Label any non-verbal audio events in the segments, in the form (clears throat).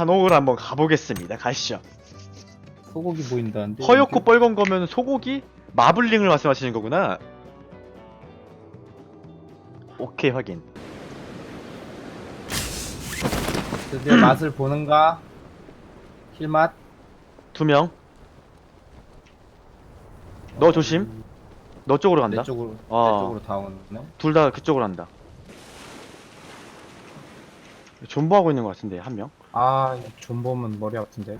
산옥을 한번 가보겠습니다. 가시죠. 소고기 보인다는데. 허옇고 뻘건 거면 소고기? 마블링을 말씀하시는 거구나. 오케이 확인. 드디어 (clears throat) 맛을 보는가? 힐맛? 두 명. 너 조심. 너 쪽으로 간다. 내 쪽으로, 어. 내 쪽으로 다 오네. 둘 다 그쪽으로 간다. 존버하고 있는 것 같은데 한 명. 아, 보면 머리 아픈데.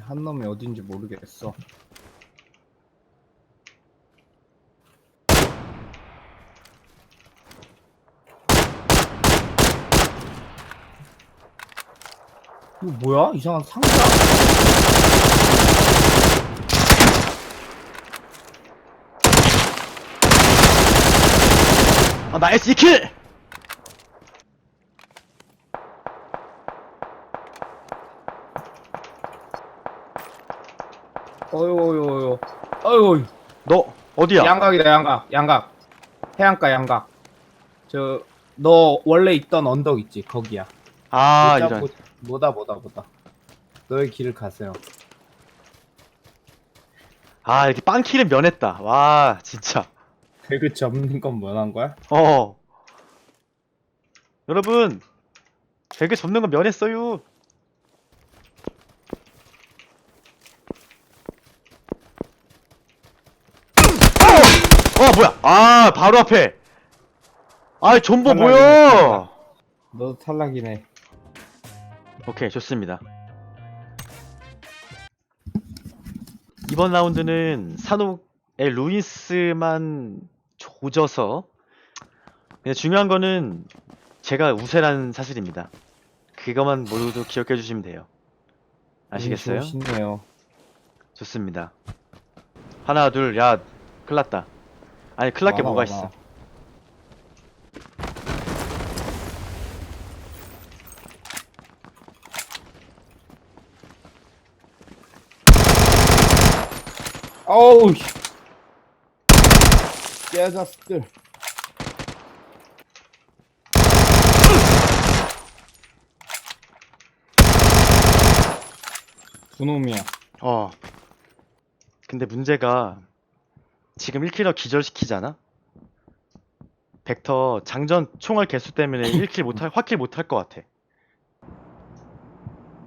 한 놈이 어딘지 모르겠어. 이거 뭐야? 이상한 상자? 아 나이스 2킬! 어휴, 어휴, 어휴. 어휴. 너 어디야? 양각이다, 양각. 양각. 해안가 양각. 저, 너 원래 있던 언덕 있지? 거기야. 아 뭐다, 이런. 뭐- 뭐다, 뭐다, 뭐다. 너의 길을 가세요. 아 이렇게 빵킬은 면했다. 와 진짜. 배그 접는 건 뭐한 거야? 어. 여러분 배그 접는 거 면했어요. 어! 어 뭐야? 아 바로 앞에. 아 존버 뭐야? 너도 탈락이네. 오케이 좋습니다. 이번 라운드는 산옥의 루이스만 조져서 중요한 거는 제가 우세라는 사실입니다. 그것만 모두 기억해 주시면 돼요. 아시겠어요? 좋으시네요. 좋습니다. 하나 둘야 큰났다. 아니 큰날 게 와라, 뭐가. 있어. 어우, 씨. 깨졌을. 두 놈이야. 어. 근데 문제가 지금 1킬러 기절시키잖아? 벡터 장전 총알 개수 때문에 1킬 못할, 확킬 못할 것 같아.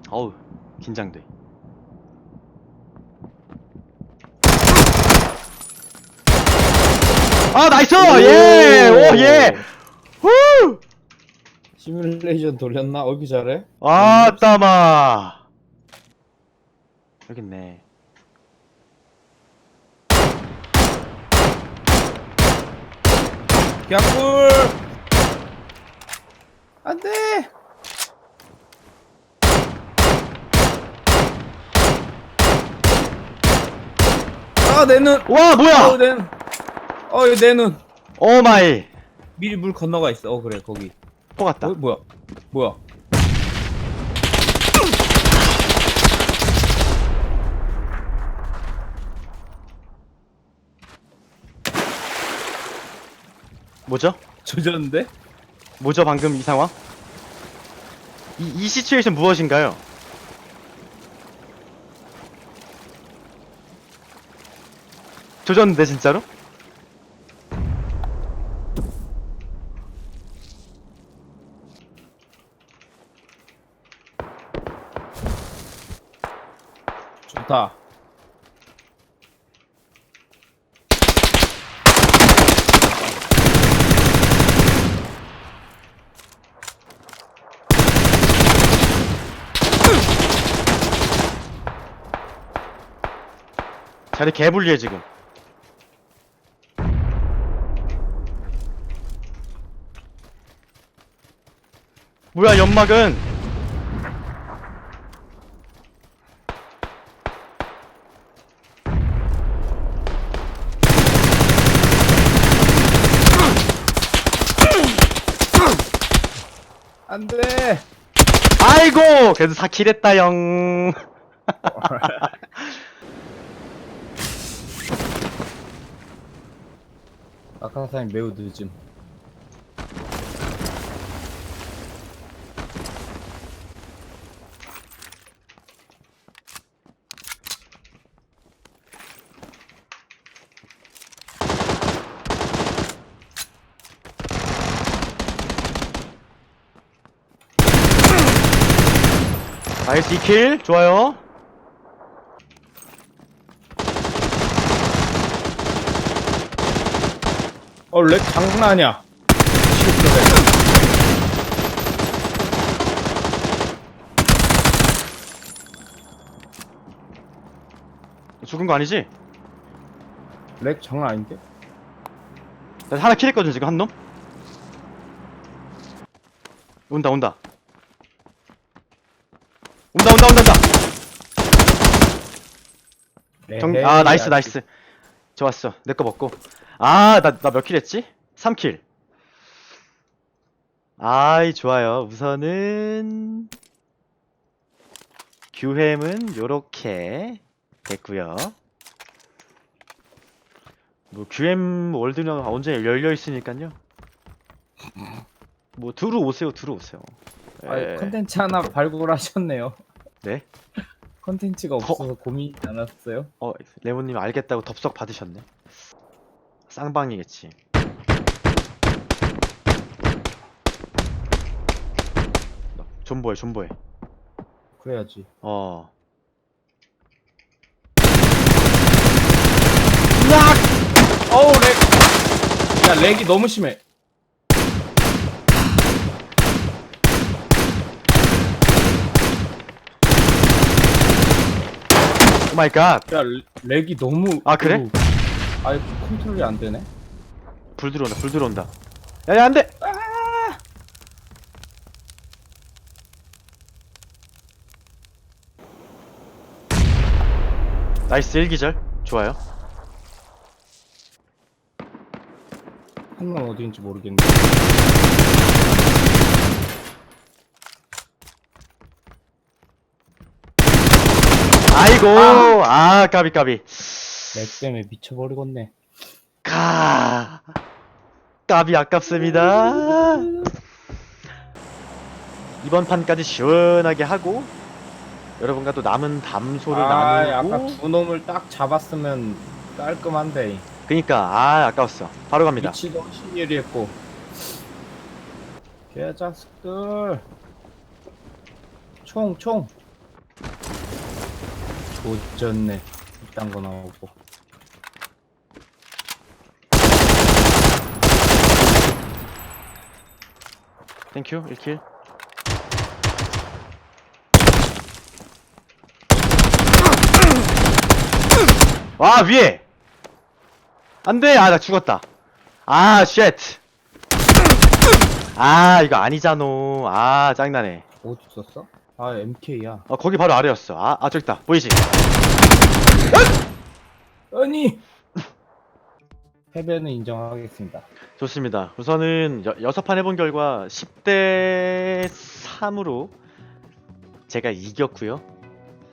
어우, 긴장돼. 아, 나이스! 예! 오, 예! 후! 시뮬레이션 돌렸나? 어, 이렇게 잘해? 아, 따마! 여기 있네. 개꿀! 안 돼! 아, 내 눈! 와, 어, 뭐야! 내 눈! 어, 이거 내 눈! 오 마이! 미리 물 건너가 있어. 어, 그래, 거기. 포 같다. 어, 뭐야? 뭐야? 뭐죠? 조졌는데? 뭐죠 방금 이 상황? 이, 이 시츄에이션 무엇인가요? 조졌는데 진짜로? 좋다. 자리 개불리해 지금 뭐야 연막은 안 돼. 아이고 그래도 4킬 했다 영. 낙하산이 매우 늦음 나이스 2킬 좋아요 어렉 장난 아니야 죽은 거 아니지? 렉 장난 아닌데? 나 하나 킬했거든 지금 한 놈? 온다 온다 온다 온다 온다 온다. 경... 에헤이, 아 나이스 아직- 나이스. 좋았어. 내 거 먹고. 아 나 나 몇 킬 했지? 3킬. 아이 좋아요. 우선은 규햄은 요렇게 됐고요. 뭐 규햄 월드는 언제 열려 있으니까요. 뭐 들어오세요 들어오세요 아, 예. 컨텐츠 하나 발굴하셨네요 네? (laughs) 컨텐츠가 없어서 고민이 않았어요? 어, 레몬님 알겠다고 덥석 받으셨네. 쌍방이겠지. 너, 존버해, 존버해. 그래야지 어. 어우 렉! 야 렉이 너무 심해 마이 갓. 야 레- 렉이 너무 아, 그래? 아예 컨트롤이 안 되네 불 들어온다, 불 들어온다. 야, 야, 안 돼! 나이스 1기절. 좋아요. 한 놈 어디인지 모르겠는 아이고! 아, 까비, 까비. 렉 때문에 미쳐버리겠네 가. 까비 아깝습니다. 이번 판까지 시원하게 하고 여러분과 또 남은 담소를 아 나누고 아까 두 놈을 딱 잡았으면 깔끔한데 그니까 아 아까웠어 바로 갑니다 위치도 신예리했고 개자식들 총총 조졌네 이딴 거 나오고. 땡큐 1킬. 와 위에! 안돼! 아 나 죽었다. 아 쉣아 아, 이거 아니잖아. 아 짱나네. 어디 있었어? 아 MK야. 어 거기 바로 아래였어. 아, 아 저기 있다. 보이지? 아니! 패배는 인정하겠습니다. 좋습니다. 우선은 여, 여섯 판 해본 결과 10대 3으로 제가 이겼고요.